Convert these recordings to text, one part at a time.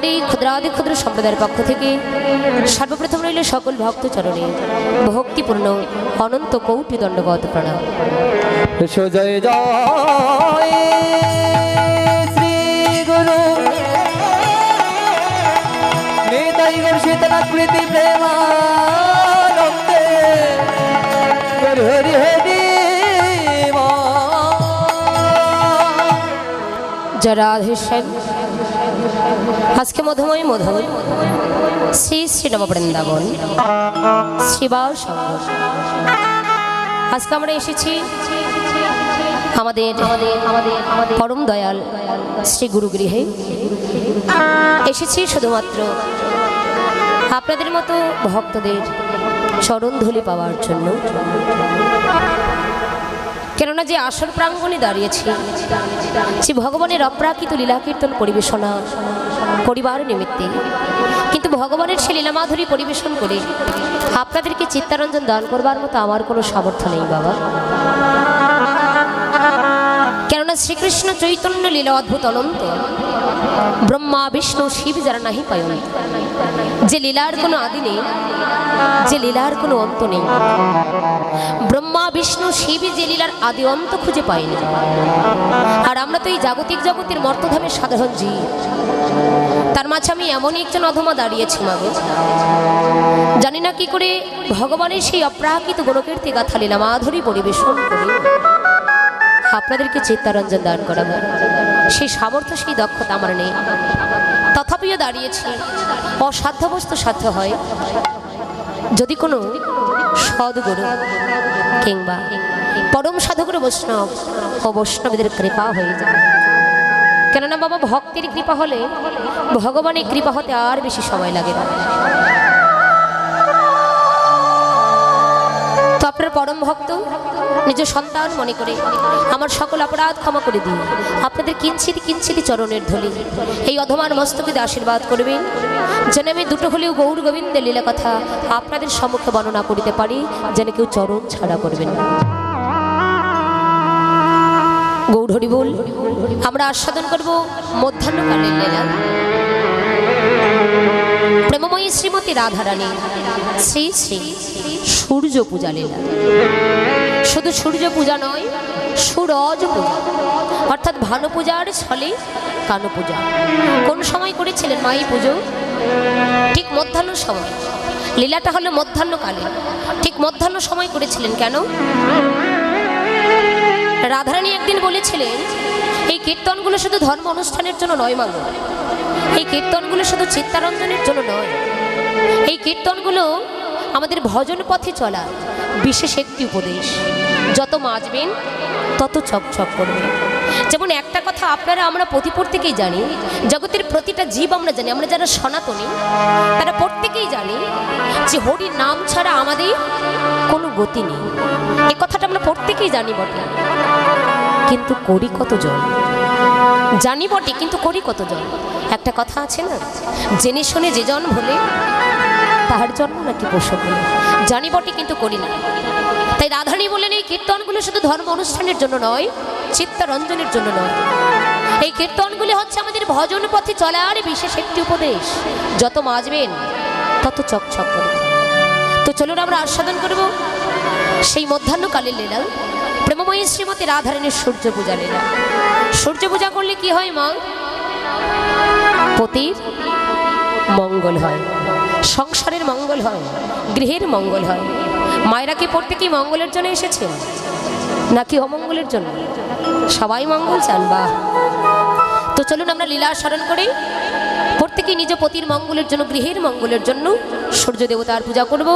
আমার এই ক্ষুদ্রাদি ক্ষুদ্র সম্প্রদায়ের পক্ষ থেকে সর্বপ্রথম রইল সকল ভক্ত চরণে ভক্তিপূর্ণ অনন্ত কৌটি দণ্ডবত প্রণাম জয় জয় শ্রী গুরু নিতাই গুরু প্রেমানন্দে হরি হরি মা। আজকে মধুময় মধুর শ্রী শ্রী বৃন্দাবন সংঘ আজকে আমরা এসেছি আমাদের পরম দয়াল শ্রী গুরুগৃহে। এসেছি শুধুমাত্র আপনাদের মতো ভক্তদের চরণ ধুলি পাওয়ার জন্য। কেননা যে আসর প্রাঙ্গণে দাঁড়িয়েছি, যে ভগবানের অপ্রাকৃত লীলা কীর্তন পরিবেশনা করিবার নিমিত্তে। কিন্তু ভগবানের সে লীলামাধুরী পরিবেশন করে আপনাদেরকে চিত্তারঞ্জন দান করবার মতো আমার কোনো সামর্থ্য নেই, বাবা। কেননা শ্রীকৃষ্ণ চৈতন্য লীলা অদ্ভুত অনন্ত, ব্রহ্মা, বিষ্ণু, শিব যারা নাহি পায়ন, যে লীলার কোনো আদি নেই, যে লীলার কোনো অন্ত নেই। ব্রহ্মা বিষ্ণু শিব যে লীলার আদি অন্ত খুঁজে পাইনি আর আমরা তো এই জাগতিক জগতের মর্তধামের সাধারণ জীব। তার মাঝে আমি এমনই একজন অধমা দাঁড়িয়েছি মাগো। জানি না কি করে ভগবানের সেই অপ্রাকৃত গুণকীর্তি গাথা লীলা মাধুরী পরিবেশন করি। আপনাদেরকে চিত্তারঞ্জন দান করাবো। সেই সামর্থ্য, সেই দক্ষতা আমার নেই। তথাপিও দাঁড়িয়েছি। অসাধ্য বস্তু সাধ্য হয়। যদি কোনো সদ্গুরু কিংবা পরম সাধুগুরু বৈষ্ণব ও বৈষ্ণবদের কৃপা হয়ে যায়। কেননা বাবা ভক্তির কৃপা হলে ভগবানের কৃপা হতে আর বেশি সময় লাগে না। আপনার পরম ভক্ত, নিজ সন্তান মনে করে আমার সকল অপরাধ ক্ষমা করে দিন। আপনাদের কিঞ্চিত কিঞ্চিত চরণের ধলি। এই অধমান মস্তকে আশীর্বাদ করবেন। যেন আমি দুটো হলেও গৌর গোবিন্দের লীলা কথা আপনাদের সম্মুখে বর্ণনা করিতে পারি, যেন কেউ চরণ ছাড়া করবেন গৌর বল, আমরা আস্বাদন করব মধ্যাহ্নকালের লীলা। প্রেমময়ী শ্রীমতী রাধারানী, শ্রী শ্রী সূর্য পূজা লীলা শুধু সূর্য পূজা নয়, সুরজ পূজা, অর্থাৎ ভানু পূজার ছলে কানু পূজা কোন সময় করেছিলেন মা এই পুজো? ঠিক মধ্যাহ্ন সময়। লীলাটা হলো মধ্যাহ্নকালে। ঠিক মধ্যাহ্ন সময় করেছিলেন কেন? রাধারানী একদিন বলেছিলেন, এই কীর্তনগুলো শুধু ধর্ম অনুষ্ঠানের জন্য নয় মাগো এই কীর্তনগুলো শুধু চিত্তারঞ্জনের জন্য নয়। এই কীর্তনগুলো আমাদের ভজন পথে চলা বিশেষ একটি উপদেশ। যত মাজবেন, তত চকচক করবে যেমন একটা কথা আপনারা আমরা প্রতি প্রত্যেকেই জানি, জগতের প্রতিটা জীব আমরা জানি, আমরা যারা সনাতনী, তারা প্রত্যেকেই জানি যে হরির নাম ছাড়া আমাদের কোনো গতি নেই। এ কথাটা আমরা প্রত্যেকেই জানি বটে। কিন্তু করি কতজন? জানি বটে কিন্তু করি কতজন? একটা কথা আছে না? জেনে শুনে যে জন ভোলে, তাহার জন্ম নাকি বলে জানি বটে কিন্তু করি না। তাই রাধারণী বললেন, এই কীর্তনগুলো শুধু ধর্ম অনুষ্ঠানের জন্য নয়, চিত্তরঞ্জনের জন্য নয়। এই কীর্তনগুলি হচ্ছে আমাদের ভজন পথে চলার বিশেষ একটি উপদেশ। যত মাজবেন, তত চকচক করবে তো চলুন আমরা আস্বাদন করব। সেই মধ্যাহ্নকালের লীলা প্রেমময়ী শ্রীমতী রাধারণীর সূর্য পূজা লীলা। সূর্য পূজা করলে কি হয়, মা? পতির মঙ্গল হয়, সংসারের মঙ্গল হয়, গৃহের মঙ্গল হয়। মায়েরা কি প্রত্যেকে মঙ্গলের জন্য এসেছেন? নাকি অমঙ্গলের জন্য? সবাই মঙ্গল চান বা তো চলুন আমরা লীলা স্মরণ করি। প্রত্যেকেই নিজ পতির মঙ্গলের জন্য, গৃহের মঙ্গলের জন্য সূর্য দেবতার পূজা করব?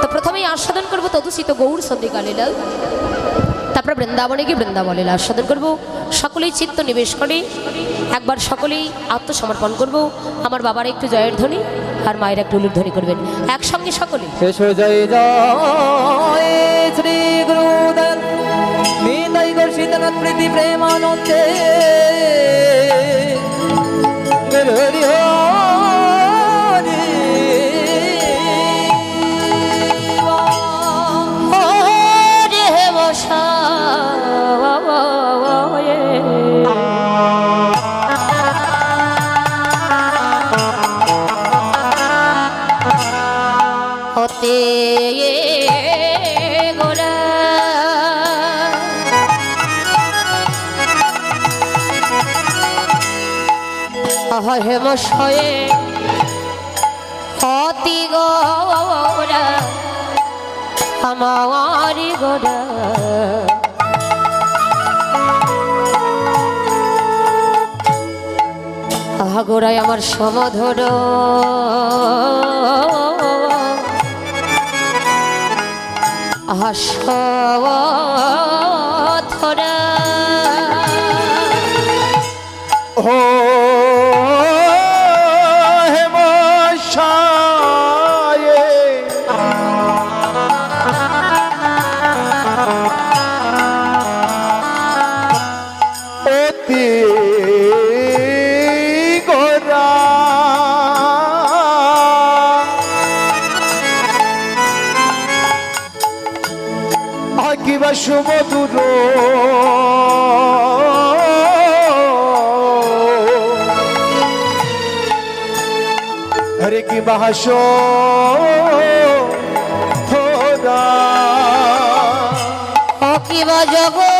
তো প্রথমেই আস্বাদন করব তদুষিত গৌর সন্ধিকা লীলা। তারপর বৃন্দাবনে গিয়ে বৃন্দাবন আস্বাদন করব সকলেই চিত্ত নিবেশ করে একবার সকলেই আত্মসমর্পণ করব আমার বাবার একটু জয়ের ধ্বনি আর মায়ের একটু উলুর ধ্বনি করবেন একসঙ্গে সকলে জয় জয় গুরুদন প্রীতি প্রেমানন্দে হরি হরি মশয়ে অতি গৌরা আমার গোরা। গোড়ায় আমার সমধর। আস ও বাস কি বা জগৎ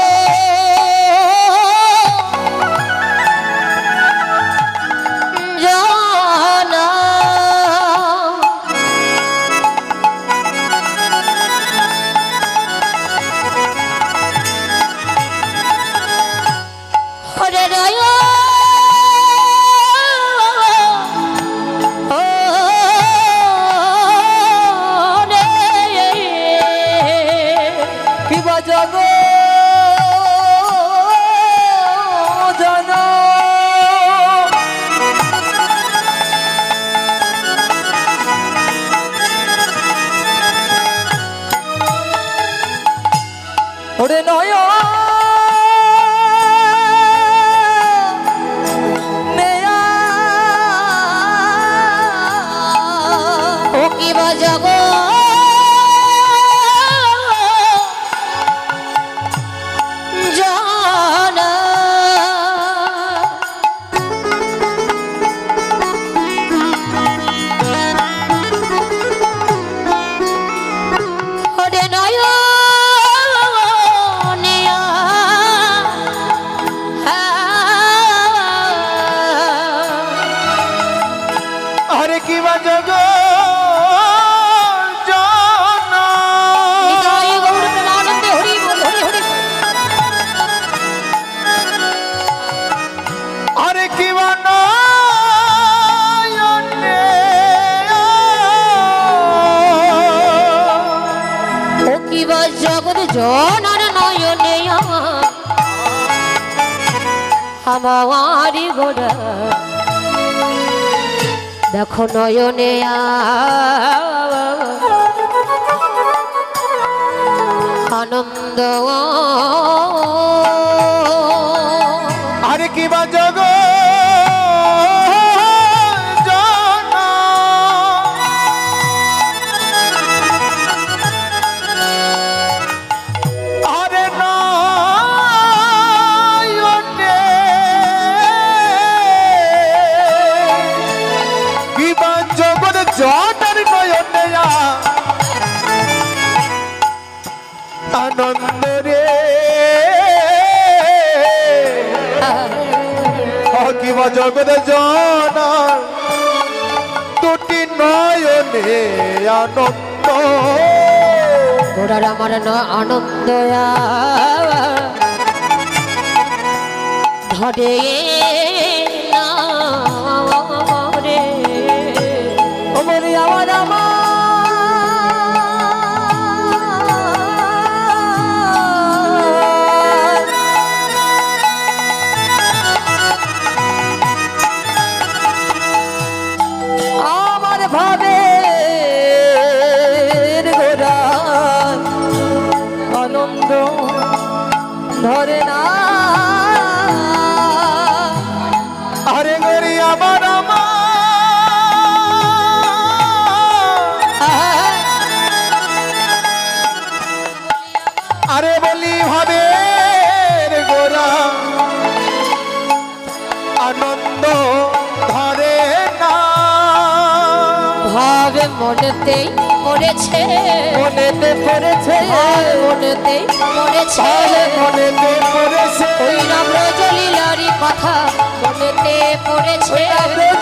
jogou জগত জনার নয়নে আমারি গোড়া। দেখো নয়নে আনন্দ। আরে কি বা জগ জগদ জনার দুটি নয়নে আনন্দ। আমার ন আনন্দ। ধরে তবে মনেতেই পড়েছে মনেতে পড়েছে মনেতেই পড়েছে মনেতে পড়েছে ওই রাম জলিলারি কথা মনেতে পড়েছে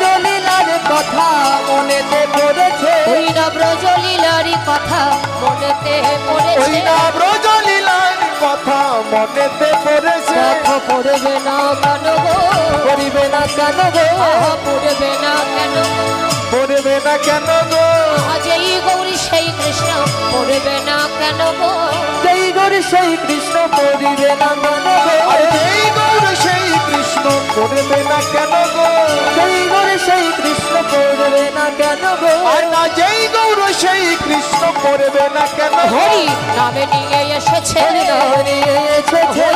জলিলার কথা মনেতে পড়েছে ওই রাম জলিলারি কথা মনেতে পড়েছে ওই রাম জলিলারি কথা মনেতে পড়েছে কথা পড়বে না কেন গো? পড়বে না কেন গো? পড়বে না কেন পড়বে না কেন গো? আজ এই গৌরী সেই কৃষ্ণ পড়বে না কেন গো? সেই গৌর সেই কৃষ্ণ পড়িবে না কেন গো? সেই গৌর সেই কৃষ্ণ পড়বে না কেন গো? সেই গৌর সেই কৃষ্ণ পড়বে না কেন গো? আর না যেই গৌর সেই কৃষ্ণ পড়বে না কেন হরি নামে নিয়ে এসেছে নামে নিয়ে এসেছে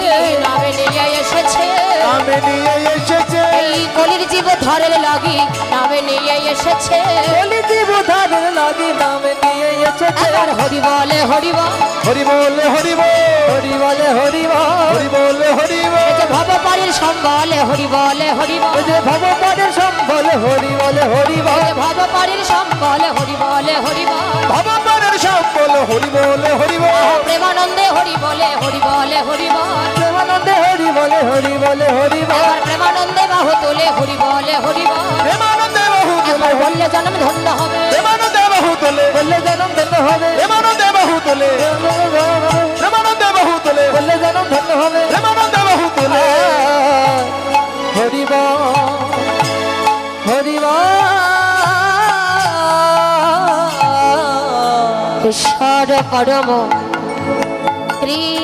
নামে নিয়ে এসেছে এই কলির জীব ধরে লাগি নামে নিয়ে এসেছে বলি জীব ধারের লাগি নামে নিয়ে এসেছে হরি বলে হরি বল হরি বলে হরি বল হরি বলে হরি বল হরি বলে হরি বল যে ভবপাড়ির সম্বলে হরি বলে হরি বল যে ভগবানের সম্বল হরি বলে হরি বল সম্বলে হরি বলে হরি বল ভগবানের সম্বল হরি বলে হরি বল। প্রেমানন্দে হরি বলে হরি বলে হরি বল। প্রেমানন্দে হরি বলে হরি বলে হরি বল। প্রেমানন্দে বাহু তোলে হরি বলে হরি বল। প্রেমানন্দে বাহু তোলে। বললে জন্ম ধন্য হবে। প্রেমানন্দে বাহু তোলে। বললে জনম ধন্য হবে। প্রেমানন্দে বাহু তোলে। প্রেমানন্দে বাহু তোলে। বললে জনম ধন্য হবে। প্রেমানন্দে বাহু তোলে। হরি বল হরি বল। ঈশ্বর পরম কৃষ্ণ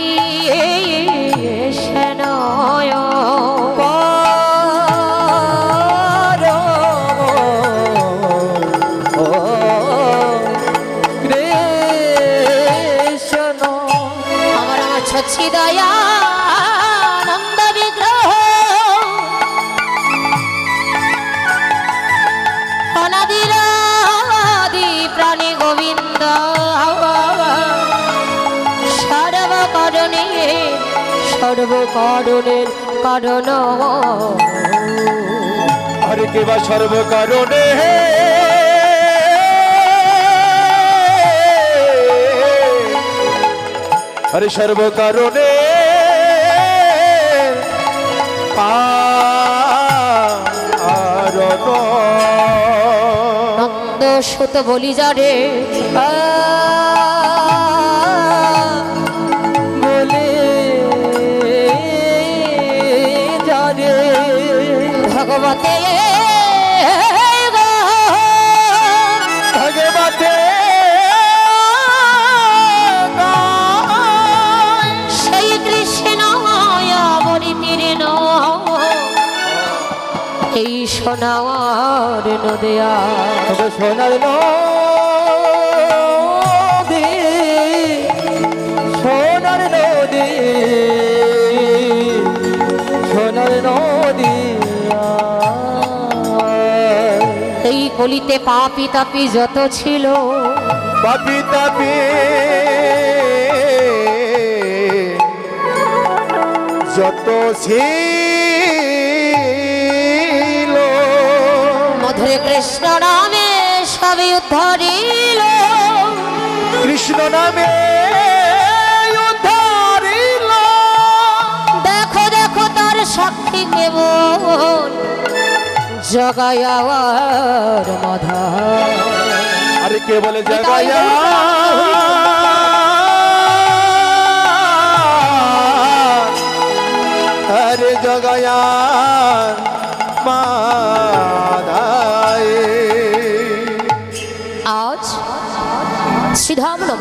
সর্বকরণের কারণ। হরে কেবা সর্বকারণে হরে সর্বকারণে নন্দ সুত বলি যারে বলে সোনার নদিয়া। সোনার নদী সোনার নদী সোনার নদী। এই কলিতে পাপি তাপি যত ছিল পাপি তাপি যত ছিল। কৃষ্ণ নামে সবই উদ্ধরিল। কৃষ্ণ নামে উদ্ধারিল। দেখো দেখো তার সাক্ষী কেবল জগায়ার মধা। আরে কে বলে জগায়া আরে জগায়া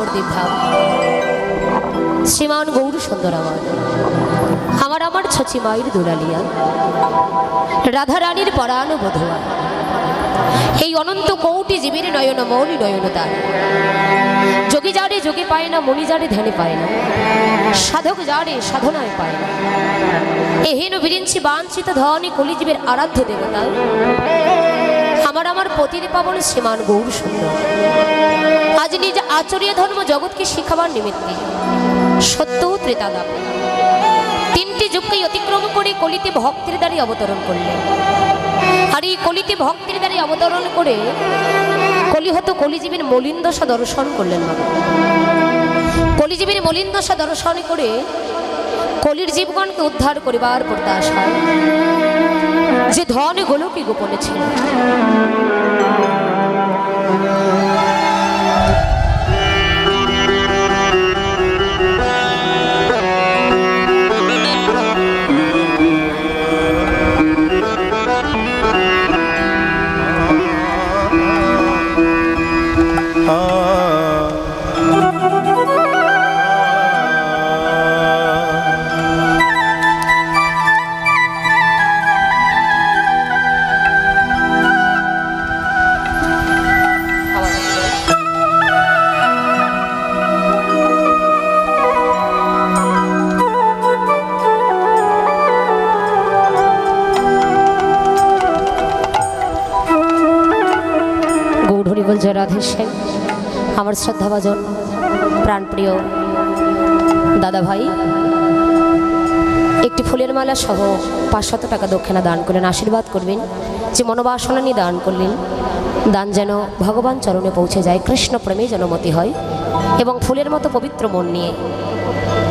নবদ্বীপ ধাম। শ্রীমান গৌর সুন্দর আমার আমার আমার ছচি মায়ের দুলালিয়া। রাধা রানীর পরাণ বোধয়া। এই অনন্ত কৌটি জীবের নয়ন মৌলি নয়ন তার। যোগী যারে যোগে পায় না, মনি যারে ধ্যানে পায় না। সাধক যারে সাধনায় পায় না। এহেন বিরিঞ্চি বাঞ্ছিত ধনী কলিজীবের আরাধ্য দেবতা। আমার আমার পতির পাবন শ্রীমান গৌর সুন্দর। আজ নিজ আচরীয় ধর্ম জগৎকে শিখাবার নিমিত্তে সত্য ও ত্রেতাদাপ তিনটি যুগকে অতিক্রম করে কলিতে ভক্তের দ্বারে অবতরণ করলেন আর এই কলিতে ভক্তের দ্বারে অবতরণ করে কলিহত কলিজীবীর মলিন দশা দর্শন করলেন কলিজীবীর মলিন দশা দর্শন করে কলির জীবগণকে উদ্ধার করিবার প্রত্যাশায় যে ধন কি গোপনে ছিল। রাধে শ্যাম আমার শ্রদ্ধাভাজন প্রাণপ্রিয় দাদা ভাই একটি ফুলের মালা সহ পাঁচশত টাকা দক্ষিণা দান করলেন, আশীর্বাদ করবেন, যে মনোবাসনা নিয়ে দান করলেন। দান যেন ভগবান চরণে পৌঁছে যায়, কৃষ্ণ প্রেমে যেন মতি হয় এবং ফুলের মতো পবিত্র মন নিয়ে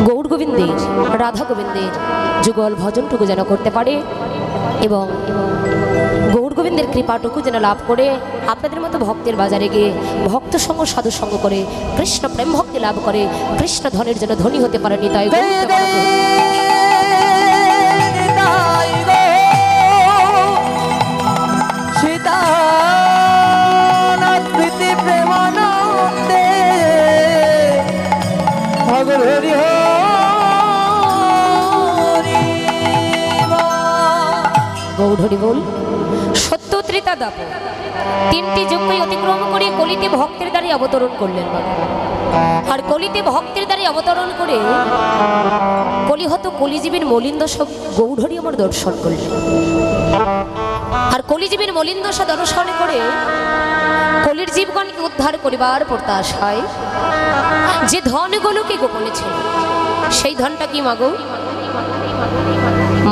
গৌর গোবিন্দের, রাধা গোবিন্দের যুগল ভজনটুকু যেন করতে পারে এবং গোবিন্দের কৃপাটুকু যেন লাভ করে আপনাদের মতো ভক্তের বাজারে গিয়ে ভক্ত সঙ্গ সাধু সঙ্গ করে কৃষ্ণ প্রেম ভক্তি লাভ করে কৃষ্ণ ধনের জন্য ধনী হতে পারেনি তাই গৌঢরি বল। ত্রিতা দাপ তিনটি যজ্ঞই অতিক্রম করে কলিতে ভক্তের দ্বারে অবতরণ করলেন বাবা। আর কলিতে ভক্তের দ্বারে অবতরণ করে কলিহত কলিজীবীর মলিন দশক গৌঢরি আমার দর্শন করলেন। আর কলিজীবীর মলিন দশা দর্শন করে কলির জীবগণকে উদ্ধার করিবার প্রত্যাশায় যে ধনগুলোকে গোপনে ছিল, সেই ধনটা কি মাগো?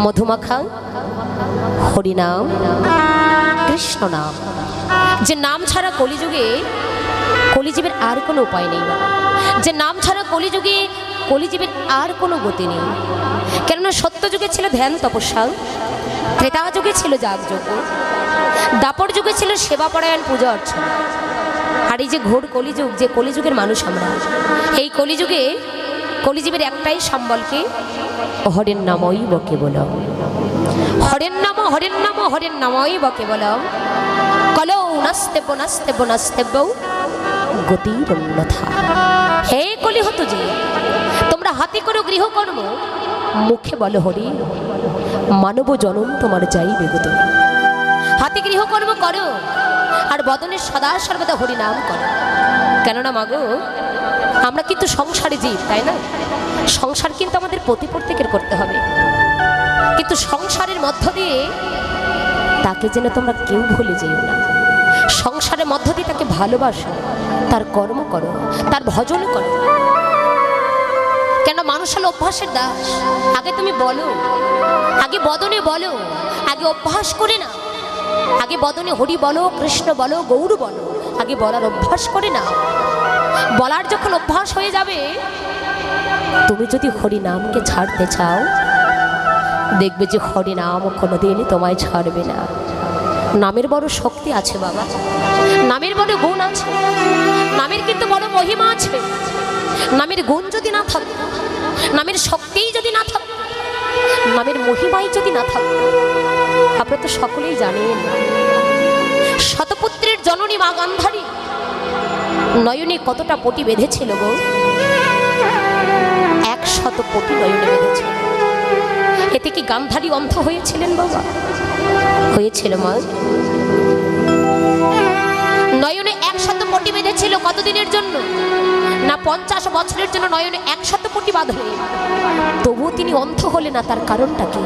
মধুমাখা, হরিনাম। কৃষ্ণ নাম যে নাম ছাড়া কলিযুগে, কলিজীবের আর কোনো উপায় নেই যে নাম ছাড়া কলিযুগে, কলিজীবের আর কোনো গতি নেই। কেননা সত্য যুগে ছিল ধ্যান তপস্যা ত্রেতা যুগে ছিল যাগযজ্ঞ দাপর যুগে ছিল সেবা পরায়ণ পূজা অর্চনা। আর এই যে ঘোর কলিযুগ, যে কলিযুগের মানুষ আমরা, এই কলিযুগে কলিজীবের একটাই সম্বলকে হরের নামই বকে বলো হরের নাম হরের নাম, হরের নামই বকে বল কলো নাস্তে নাস্তে নাস্তে গতির অন্যথা হে কলি হতো যে তোমরা হাতে করো গৃহকর্ম, মুখে বলো হরি, মানব জনম তোমার যাইবে গত হাতে গৃহকর্ম করো, আর বদনে সদা সর্বদা হরি নাম করো। কেননা মাগো আমরা কিন্তু সংসারে জীব, তাই না? সংসার কিন্তু আমাদের প্রতি প্রত্যেকের করতে হবে। কিন্তু সংসারের মধ্য দিয়ে তাকে যেন তোমরা কেউ ভুলে যেও না। সংসারের মধ্য দিয়ে তাকে ভালোবাসো, তার কর্ম করো, তার ভজন করো। কেন মানুষ হলো অভ্যাসের দাস? আগে তুমি বলো, আগে বদনে বলো, আগে অভ্যাস করে না আগে বদনে হরি বলো, কৃষ্ণ বলো, গৌর বলো, আগে বলার অভ্যাস করে না বলার যখন অভ্যাস হয়ে যাবে, তুমি যদি হরি নামকে ছাড়তে চাও, দেখবে যে হরি নাম কোনোদিন তোমায় ছাড়বে না। নামের বড় শক্তি আছে বাবা। নামের বড় গুণ আছে। নামের কিন্তু বড় মহিমা আছে। নামের গুণ যদি না থাকে, নামের শক্তিই যদি না থাকে, নামের মহিমাই যদি না থাকে, আপনারা তো সকলেই জানেন, শতপুত্রের জননী মা গান্ধারী নয়নে কতটা পটি বেঁধেছিল গো? এক শত পটি নয়নে বেঁধেছিল। এতে কি গান্ধারী অন্ধ হয়েছিলেন বাবা? হয়েছিল মা। বেঁধেছিল কতদিনের জন্য? না পঞ্চাশ বছরের জন্য নয়নে একশত পটি বাঁধে তবুও তিনি অন্ধ হলে না তার কারণটা কি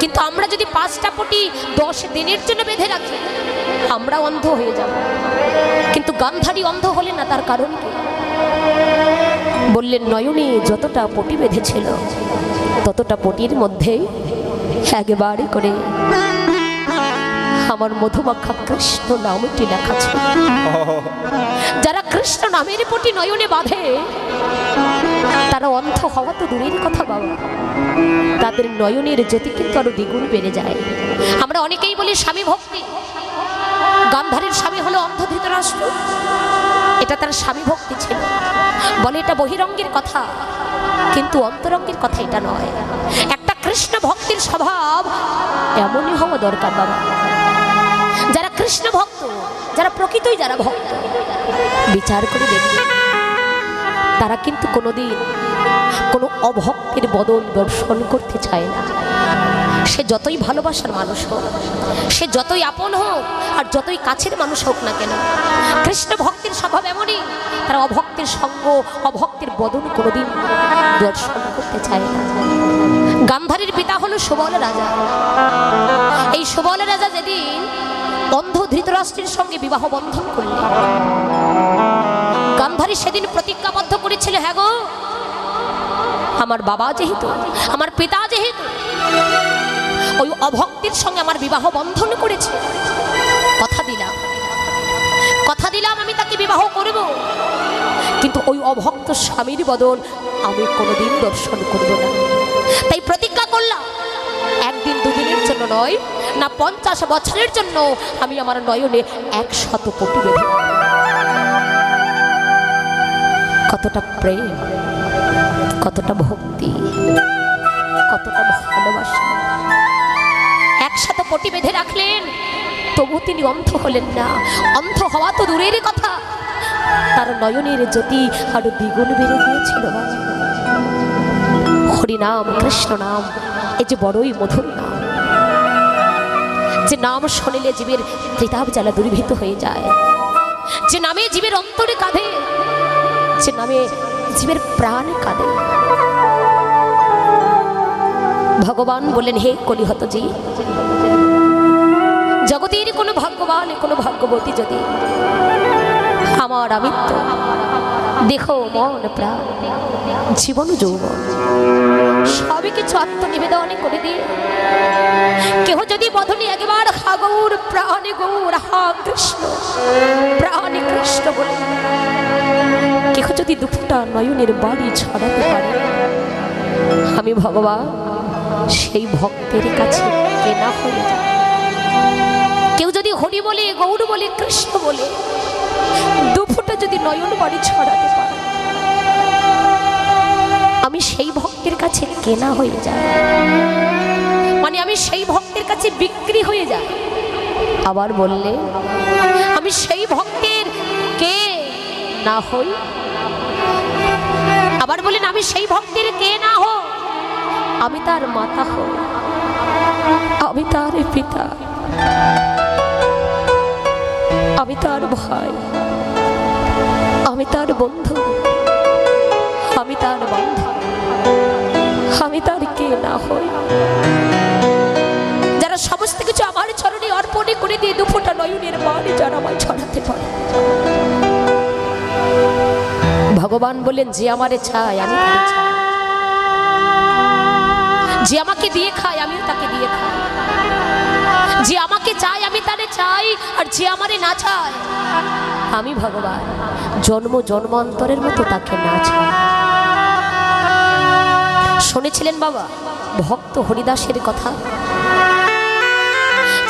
কিন্তু আমরা যদি পাঁচটা পটি দশ দিনের জন্য বেঁধে রাখি আমরা অন্ধ হয়ে যাব। কিন্তু গান্ধারী অন্ধ হলে না তার কারণ কি বললেন, নয়নে যতটা পটি বেঁধেছিল, ততটা পটির মধ্যে একবারে করে আমার মধুমাখা কৃষ্ণ নামটি লেখা ছিল যারা কৃষ্ণ নামের প্রতি নয়নে বাঁধে, তারা অন্ধ হওয়া তো দূরের কথা বাবা। তাদের নয়নের জ্যোতি কিন্তু আরও দ্বিগুণ বেড়ে যায়। আমরা অনেকেই বলি স্বামী ভক্তি। গান্ধারের স্বামী হলো অন্ধ ধৃতরাষ্ট্র। এটা তার স্বামী ভক্তি ছিল। বলে এটা বহিরঙ্গের কথা, কিন্তু অন্তরঙ্গের কথা এটা নয়। একটা কৃষ্ণ ভক্তির স্বভাব এমনই হওয়া দরকার বাবা। কৃষ্ণ ভক্ত যারা প্রকৃতই যারা ভক্ত, বিচার করে দেখবে তারা কিন্তু কোনোদিন কোনো অভক্তের বদল দর্শন করতে চায় না। সে যতই ভালোবাসার মানুষ হোক, সে যতই আপন হোক, আর যতই কাছের মানুষ হোক না কেন কৃষ্ণ ভক্তির স্বভাব এমনই, তারা অভক্তের সঙ্গ, অভক্তের বদল কোনোদিন দর্শন করতে চায় না। গান্ধারীর পিতা হলো সুবল রাজা। এই সুবল রাজা যেদিন অন্ধ ধৃতরাষ্ট্রের সঙ্গে বিবাহ বন্ধন করলেন গান্ধারী সেদিন প্রতিজ্ঞাবদ্ধ করেছিল হ্যাঁ গো, আমার বাবা যেহেতু, আমার পিতা যেহেতু, ওই অভক্তির সঙ্গে আমার বিবাহ বন্ধন করেছে। কথা দিলাম কথা দিলাম, আমি তাকে বিবাহ করব। কিন্তু ওই অভক্ত স্বামীর বদল আমি কোনোদিন দর্শন করব না। তাই প্রতিজ্ঞা করলাম নয়, না পঞ্চাশ বছরের জন্য আমি আমার নয়নে একশত কোটি বেঁধে। কতটা প্রেম, কতটা ভক্তি, কতটা ভালোবাসা। একসাথে পটি বেঁধে রাখলেন, তবু তিনি অন্ধ হলেন না। অন্ধ হওয়া তো দূরের কথা। তার নয়নের জ্যোতি আরও দ্বিগুণ বেড়ে গিয়েছিল। হরিনাম কৃষ্ণ নাম এ যে বড়ই মধুর নাম। যে নাম শুনিলে জীবের ত্রিতাপ জ্বালা দূরীভূত হয়ে যায়। যে নামে জীবের অন্তরে কাঁধে যে নামে জীবের প্রাণ কাঁদে। ভগবান বললেন, হে কলিহতজি জগতের কোনো ভাগ্যবান, কোনো ভাগ্যবতী যদি আমার আমিত্ব, দেখো মন প্রাণ, জীবন যৌবন। সবই কিছু আত্ম আত্মনিবেদনে করে দিয়ে কেহ যদি বধনি একবার হা গৌর প্রাণে গৌর হা কৃষ্ণ প্রাণে কৃষ্ণ বলে, কেহ যদি দুপুরটা নয়নের বাড়ি ছড়াতে পারে, আমি ভগবান, সেই ভক্তের কাছে কেনা হয়ে যায়। কেউ যদি হরি বলে, গৌর বলে, কৃষ্ণ বলে দুপুরটা যদি নয়ন বাড়ি ছড়াতে পারে, আমি সেই ভক্তের কাছে কেনা হয়ে যায়। মানে আমি সেই ভক্তের কাছে বিক্রি হয়ে যাই। আবার বললে, আমি সেই ভক্তের কে না হই? আবার বললেন, আমি সেই ভক্তের কে না হই? আমি তার মাতা হই। আমি তার পিতা। আমি তার ভাই। আমি তার বন্ধু। আমি তার বন্ধু আমি তার কে না হই। যারা সমস্ত কিছু আমার চরণে অর্পণে করে দিয়ে দুপুরটা নয়নের মানে যারা আমায় ছড়াতে পারে। ভগবান বললেন যে আমারে চায়, আমি যে আমাকে দিয়ে খায় আমিও তাকে দিয়ে খাই। যে আমাকে চাই আমি তারে চাই, আর যে আমারে না চায়, আমি ভগবান। জন্ম জন্মান্তরের মতো তাকে না চাই। শুনেছিলেন বাবা? ভক্ত হরিদাসের কথা।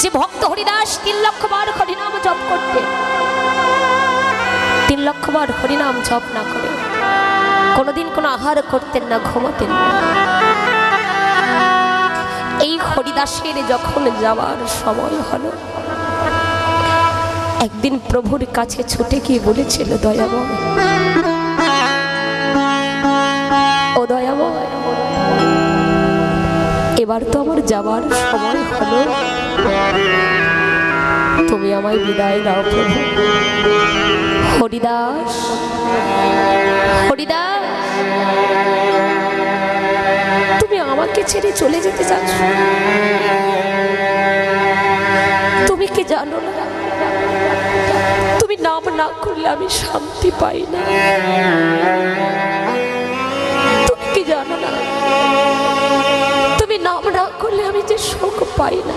যে ভক্ত হরিদাস তিন লক্ষ বার হরিনাম জপ করতে, তিন লক্ষ বার হরিনাম জপ না করে, কোনোদিন কোনো আহার করতেন না, ঘুমাতেন এই হরিদাসের যখন যাওয়ার সময় হলো, একদিন প্রভুর কাছে ছুটে গিয়ে বলেছিল, দয়াময় এবার তো আমার যাবার সময় হলো। তুমি আমায় বিদায় দাও প্রভু। হরিদাস। হরিদাস। তুমি আমাকে ছেড়ে চলে যেতে চাচ্ছ? তুমি কি জানো না? তুমি নাম না করলে আমি শান্তি পাই না। তুমি কি জানো না? তুমি নাম না করলে আমি যে শোক পাই না।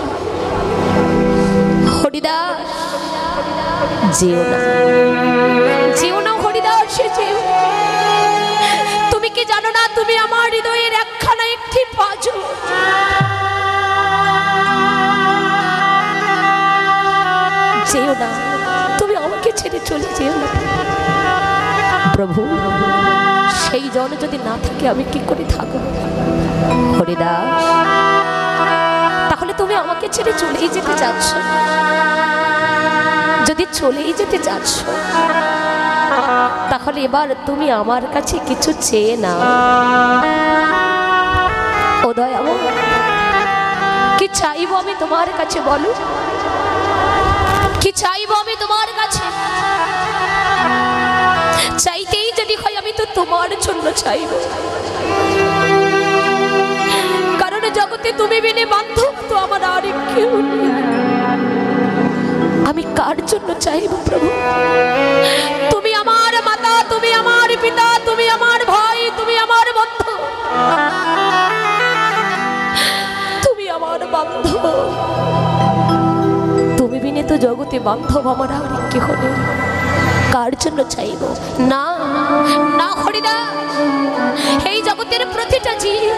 হরিদাস। যেও না। যেও না হরিদাস যেও। তুমি আমার হৃদয়ের একখানা একটি পাজর। যেও না। তুমি আমাকে ছেড়ে চলে যেও না। প্রভু। সেই জন যদি না থাকে, আমি কি করে থাকব? হরিদাস, তাহলে তুমি আমাকে ছেড়ে চলেই যেতে চাচ্ছ? যদি চলেই যেতে চাচ্ছ, তাহলে এবার তুমি আমার কাছে কিছু চেয়ে না কি চাইব আমি তোমার কাছে বলো? কি চাইব আমি তোমার কাছে? আমি তো তোমার জন্য চাইব। কারণ জগতে তুমি বিনে বান্ধব, তো আমার আর কেউ আমি কার জন্য চাইব প্রভু? তুমি আমার মাতা, তুমি আমার পিতা, তুমি আমার ভাই, তুমি আমার বন্ধু। তুমি আমার বান্ধব। তুমি বিনে তো জগতে বান্ধব, আমার আর কেহ নেই। কার জন্য চাইব। না না হরিদা, এই জগতের প্রতিটা জীব,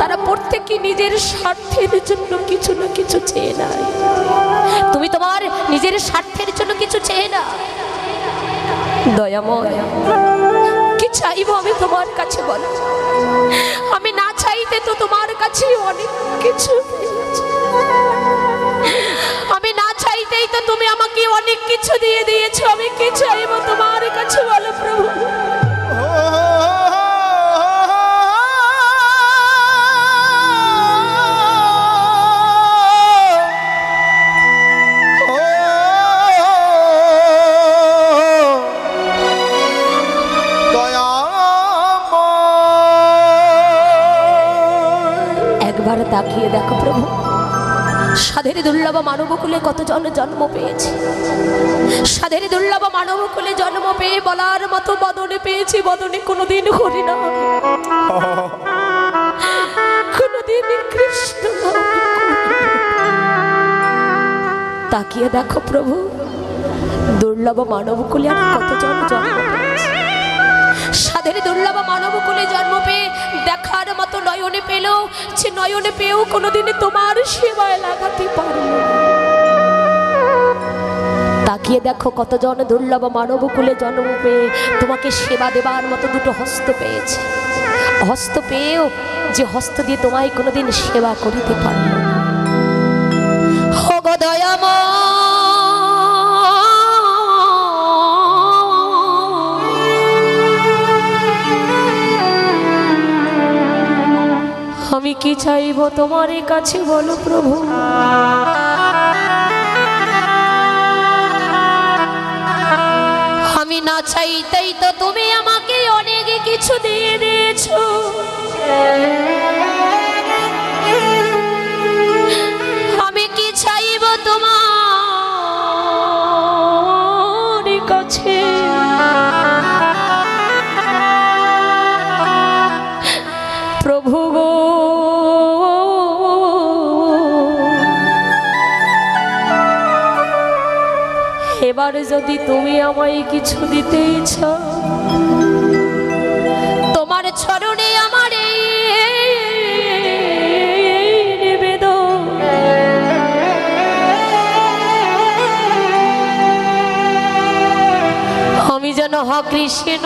তারা প্রত্যেকে নিজের স্বার্থের জন্য কিছু না কিছু চেয়ে নেয়। তুমি তোমার নিজের স্বার্থের জন্য কিছু চেয়ে না দয়াময়, কি চাইব আমি তোমার কাছে বলো? আমি না চাইতে তো তোমার কাছে অনেক কিছু পেয়েছি। আমি না চাইতেই তো তুমি আমাকে অনেক কিছু দিয়ে দিয়েছ আমি কি চাইব তোমার কাছে বলো প্রভু। একবার তাকিয়ে দেখো প্রভু। সাধের দুর্লভ মানবকুলে কতজন জন্ম পেয়েছি? সাধের দুর্লভ মানবকুলে জন্ম পেয়ে বলার মতো বদনে পেয়েছি, বদনে কোনোদিন হরি না কোনোদিন কৃষ্ণ। তাকিয়ে দেখো প্রভু, দুর্লভ মানবকুলে আর কতজন জন্ম পেয়েছে? সাধের দুর্লভ মানবকুলে জন্ম পেয়ে নয়নে পেল সে নয়নে পেয়েও কোনোদিনে তোমার সেবায় লাগাতে পারে তাকিয়ে দেখো কতজন দুর্লভ মানবকুলে জন্ম পেয়ে তোমাকে সেবা দেবার মতো দুটো হস্ত পেয়েছে। হস্ত পেয়েও যে হস্ত দিয়ে তোমায় কোনোদিন সেবা করিতে পারল আমি কি চাইব? তোমার কাছে বলো প্রভু। আমি না চাইতেই তো তুমি আমাকে অনেক কিছু দিয়ে দিয়েছ। যদি তুমি আমায় কিছু দিতে তোমার চরণে আমার আমি যেন হ কৃষ্ণ